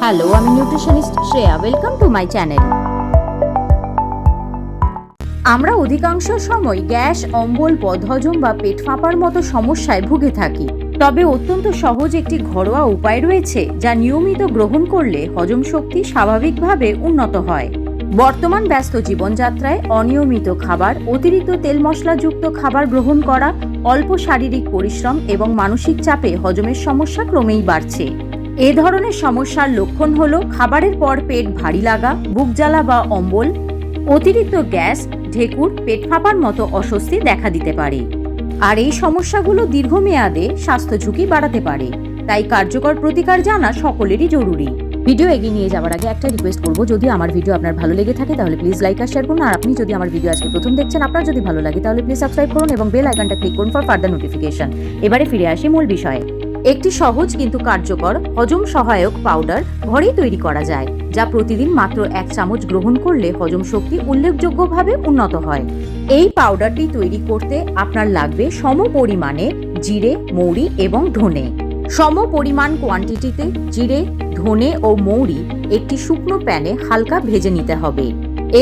Hello আমি nutritionist Shreya welcome to my channel আমরা অধিকাংশ সময় গ্যাস, অম্বল, বদহজম বা পেট ফাঁপার মতো সমস্যায় ভুগে থাকি। তবে অত্যন্ত সহজ একটি ঘরোয়া উপায় রয়েছে, যা নিয়মিত গ্রহণ করলে হজম শক্তি স্বাভাবিকভাবে উন্নত হয়। বর্তমান ব্যস্ত জীবনযাত্রায় অনিয়মিত খাবার, অতিরিক্ত তেল মশলাযুক্ত খাবার গ্রহণ করা, অল্প শারীরিক পরিশ্রম এবং মানসিক চাপে হজমের সমস্যা ক্রমেই বাড়ছে। এ ধরনের সমস্যার লক্ষণ হল খাবারের পর পেট ভারী লাগা, বুক জ্বালা বা অম্বল, অতিরিক্ত গ্যাস, ঢেকুর, পেট ফাঁপার মতো অস্বস্তি দেখা দিতে পারে। আর এই সমস্যাগুলো দীর্ঘমেয়াদে স্বাস্থ্য ঝুঁকি বাড়াতে পারে, তাই কার্যকর প্রতিকার জানা সকলেরই জরুরি। ভিডিও এগিয়ে নিয়ে যাওয়ার আগে একটা রিকোয়েস্ট করব, যদি আমার ভিডিও আপনার ভালো লেগে থাকে তাহলে প্লিজ লাইক আর শেয়ার করুন, আর আপনি যদি আমার ভিডিও আজকে প্রথম দেখছেন, আপনার যদি ভালো লাগে তাহলে প্লিজ সাবস্ক্রাইব করুন এবং বেল আইকনটা ক্লিক করুন ফর ফার্দার নোটিফিকেশন এবারে ফিরে আসি মূল বিষয়ে। একটি সহজ কিন্তু কার্যকর হজম সহায়ক পাউডার ঘরেই তৈরি করা যায়, যা প্রতিদিন মাত্র এক চামচ গ্রহণ করলে হজম শক্তি উল্লেখযোগ্যভাবে উন্নত হয়। এই পাউডারটি তৈরি করতে আপনার লাগবে সম পরিমাণে জিরে, মৌরি এবং ধনে। সম পরিমাণ কোয়ান্টিটিতে জিরে, ধনে ও মৌরি একটি শুকনো প্যানে হালকা ভেজে নিতে হবে।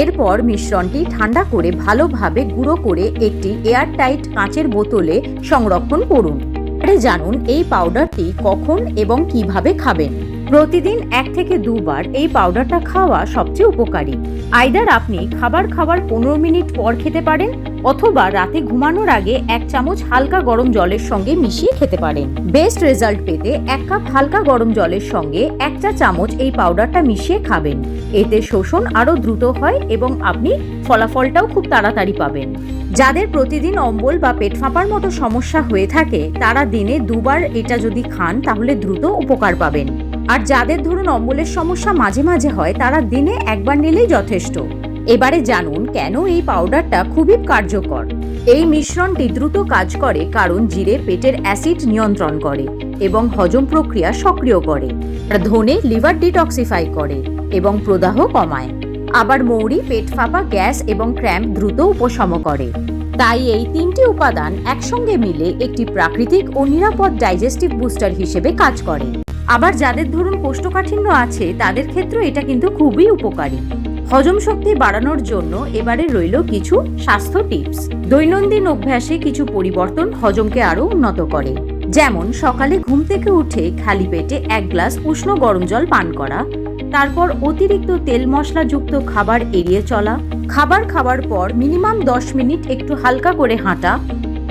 এরপর মিশ্রণটি ঠান্ডা করে ভালোভাবে গুঁড়ো করে একটি এয়ারটাইট কাঁচের বোতলে সংরক্ষণ করুন। এবারে জানুন এই পাউডারটি কখন এবং কীভাবে খাবেন। প্রতিদিন এক থেকে দুবার এই পাউডারটা খাওয়া সবচেয়ে উপকারী। আইদার আপনি খাবার খাবার পনেরো মিনিট পর খেতে পারেন অথবা রাতে ঘুমানোর আগে এক চামচ হালকা গরম জলের সঙ্গে মিশিয়ে খেতে পারেন। বেস্ট রেজাল্ট পেতে এক কাপ হালকা গরম জলের সঙ্গে এক চা চামচ এই পাউডারটা মিশিয়ে খাবেন। এতে শোষণ আরও দ্রুত হয় এবং আপনি ফলাফলটাও খুব তাড়াতাড়ি পাবেন। যাদের প্রতিদিন অম্বল বা পেট ফাঁপার মতো সমস্যা হয়ে থাকে, তারা দিনে দুবার এটা যদি খান, তাহলে দ্রুত উপকার পাবেন। আর যাদের ধরুন অম্বলের সমস্যা মাঝে মাঝে হয়, তারা দিনে একবার নিলেই যথেষ্ট। এবারে জানুন কেন এই পাউডারটা খুবই কার্যকর। এই মিশ্রণটি দ্রুত কাজ করে কারণ জিরে পেটের অ্যাসিড নিয়ন্ত্রণ করে এবং হজম প্রক্রিয়া সক্রিয় করে। ধনে লিভার ডিটক্সিফাই করে এবং প্রদাহ কমায়। আবার মৌরি, পেট ফাঁপা, গ্যাস এবং ক্র্যাম্প দ্রুত উপশম করে। তাই এই তিনটি উপাদান একসঙ্গে মিলে একটি প্রাকৃতিক ও নিরাপদ ডাইজেস্টিভ বুস্টার হিসেবে কাজ করে। আবার যাদের ধরুন কোষ্ঠকাঠিন্য আছে, তাদের ক্ষেত্রে এটা কিন্তু খুবই উপকারী। হজম শক্তি বাড়ানোর জন্য এবারে রইল কিছু স্বাস্থ্য টিপস। দৈনন্দিন অভ্যাসে কিছু পরিবর্তন হজমকে আরও উন্নত করে। যেমন, সকালে ঘুম থেকে উঠে খালি পেটে এক গ্লাস উষ্ণ গরম জল পান করা, তারপর অতিরিক্ত তেল মশলাযুক্ত খাবার এড়িয়ে চলা, খাবার খাওয়ার পর মিনিমাম দশ মিনিট একটু হালকা করে হাঁটা,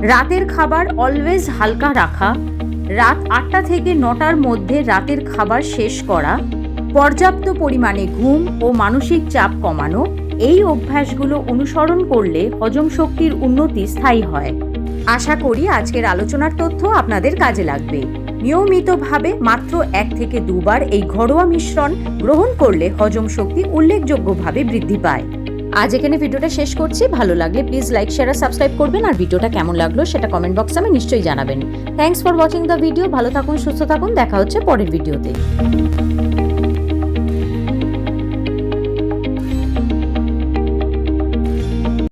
রাতের খাবার অলওয়েজ হালকা রাখা রাত আটটা থেকে নটার মধ্যে রাতের খাবার শেষ করা, পর্যাপ্ত পরিমাণে ঘুম ও মানসিক চাপ কমানো, এই অভ্যাসগুলো অনুসরণ করলে হজম শক্তির উন্নতি স্থায়ী হয়। আশা করি আজকের আলোচনার তথ্য আপনাদের কাজে লাগবে। নিয়মিতভাবে মাত্র এক থেকে দুবার এই ঘরোয়া মিশ্রণ গ্রহণ করলে হজম শক্তি উল্লেখযোগ্যভাবে বৃদ্ধি পায়। আজ এখানে ভিডিওটা শেষ করছি। ভালো লাগলে প্লিজ লাইক শেয়ার আর সাবস্ক্রাইব করবেন। আর ভিডিওটা কেমন লাগল সেটা কমেন্ট বক্সে আমি নিশ্চয়ই জানাবেন। Thanks for watching the video ভালো থাকুন, সুস্থ থাকুন। দেখা হচ্ছে পরের ভিডিওতে